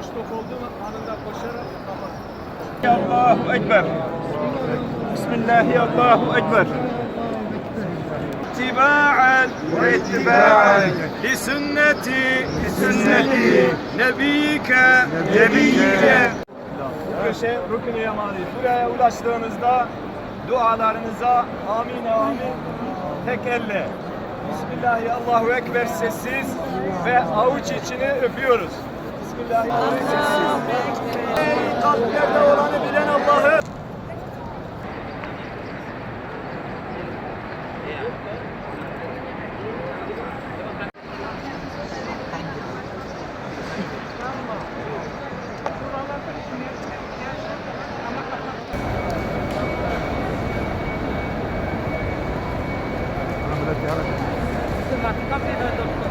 boşluk olduğu anında koşarak kapat. Allahu Ekber. Bismillahi Allahu Ekber. اتباعا واتباعا لسنة لسنة نبيك نبيك Köşe rükün-i yamani. Buraya ulaştığınızda dualarınıza amin amin tek elle. Bismillahi Allahu Ekber sessiz ve avuç içini öpüyoruz. Kalplerde olanı bilen Allah'ı. Gracias.